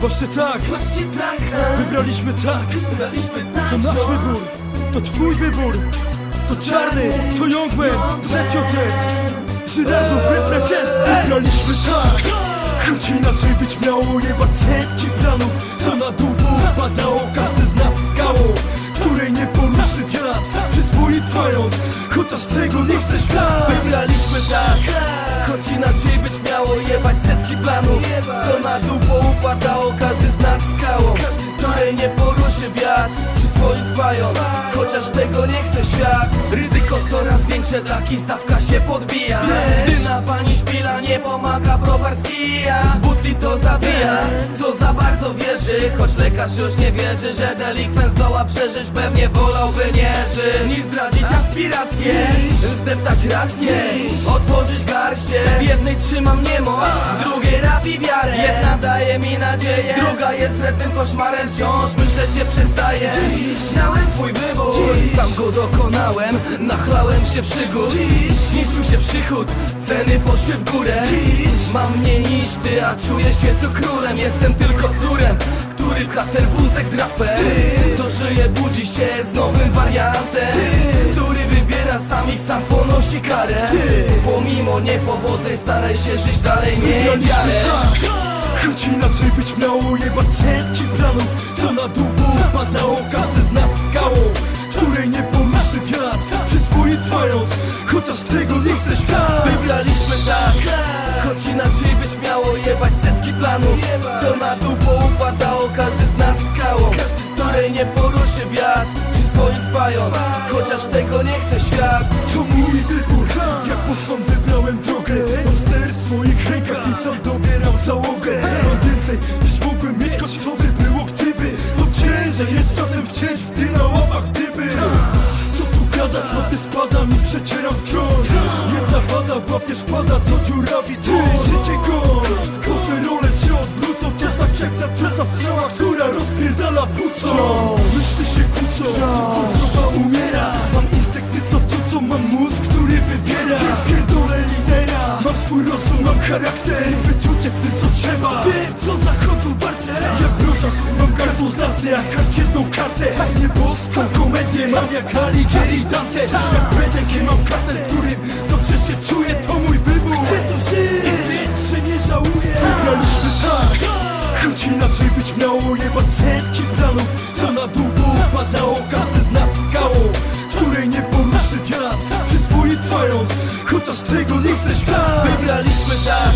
Właśnie tak, Właśnie tak, wybraliśmy tak. Wybraliśmy tak To nasz wybór, to twój wybór. To czarny, to Youngman, ZJS Żyrandów reprezent, wybraliśmy tak. Choć inaczej być miało jebać setki planów. Co na dół upadało, każdy z nas skałą Której nie poruszy wiatr, przyzwoi trwając Chociaż tego nie chce świat Wybraliśmy tak. Choć inaczej być miało jebać setki planów. Co na Ryzyko coraz większe, taki stawka się podbija. Gdy na pani szpila nie pomaga browar skija Z butli to zawija Co za bardzo wierzy Choć lekarz już nie wierzy, że delikwent zdoła przeżyć Pewnie wolałby nie żyć. Niż zdradzić aspiracje Zdeptać rację. Otworzyć garście. W jednej trzymam niemoc W drugiej rabi wiarę. Jedna daje mi nadzieję Druga jest wrednym koszmarem. Wciąż myśleć nie przestaję. Dziś miałem swój wybór. Sam go dokonałem Nachlałem się przygód. Zniszczył się przychód Ceny poszły w górę. Dziś. Mam mniej niż ty A czuję się tu królem. Jestem tylko córem który pcha ten wózek z rapem. Co żyje, budzi się z nowym wariantem. Który ponosi karę Pomimo niepowodzeń staraj się żyć dalej, nie Wybraliśmy wiarę tak. Choć inaczej być miało jebać setki planów Co na dół upadało każdy z nas skałą Której nie poruszy wiatr Przy swoim trwając Chociaż tego nie chce świat Chociaż tego nie chce świat. To mój wybór. Jak postąp wybrałem drogę. Mam w swoich rękach i sam dobieram załogę. Mam więcej niż mogłem mieć Choć co by było gdyby. No ciężej jest czasem wcięć w ty na łapach dyby. Co tu gadać, łapie spadam i przecieram wciąż Jedna pada w łapie szpada, co dziurawi ty Życie go, tylko te role się odwrócą To jak zatruta strzała, która rozpierdala pucą. Myśli się kłócą, mam mózg, który wybiera. Ja pierdolę lidera. Mam swój rozum, mam charakter Wyczucie w tym co trzeba. Wiem co zachodu warte. Jak brosza swój mam gardło znarte Jak karcie tą kartę Nieboską komedię Mam jak Alighieri i Dante. Jak BDG mam kartę, w którym dobrze się czuję. To mój wybór. Chcę tu żyć. I nie żałuję. Wybraliśmy tak. Choć inaczej być miało jebać setki planów. Co na dół upadało każdy z nas skałą Której nie poruszy wiatr Trwając Chociaż tego nie chce świat Wybraliśmy tak.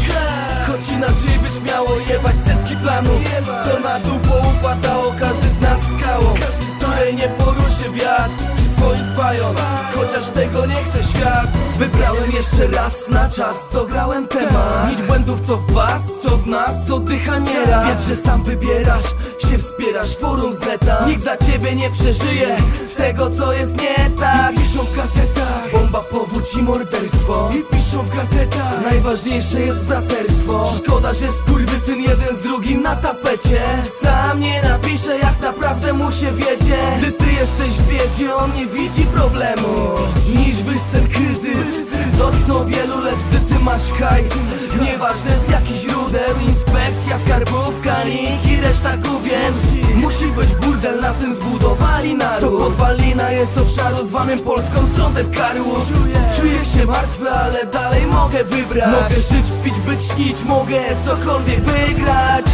Choć inaczej być miało jebać setki planów. Co na dół poupadało każdy z nas skałą Której nie poruszy wiatr Przy swoim trwając Chociaż tego nie chce świat. Wybrałem jeszcze raz na czas. Dograłem temat. Nić błędów co w was, co w nas Oddycha nieraz Wiem, że sam wybierasz Się wspierasz forum z neta. Nikt za ciebie nie przeżyje Tego co jest nie tak. Piszą w kasetach Bomba, powódź i morderstwo. I piszą w gazetach. Najważniejsze jest braterstwo. Szkoda, że skurwysyn jeden z drugim na tapecie. Sam nie napisze jak naprawdę mu się wiedzie. Gdy ty jesteś w biedzie, on nie widzi problemu. Niż ten kryzys. Dotknął wielu, lecz gdy ty masz hajs. Nieważne z jakich źródeł. Inspekcja, skarbówka, nikt i reszta więc Musi być na tym zbudowali naród. To podwalina jest obszaru zwanym Polską. Z rządem karłów Czuję się martwy, ale dalej mogę wybrać. Mogę żyć, pić, być, śnić, mogę cokolwiek wygrać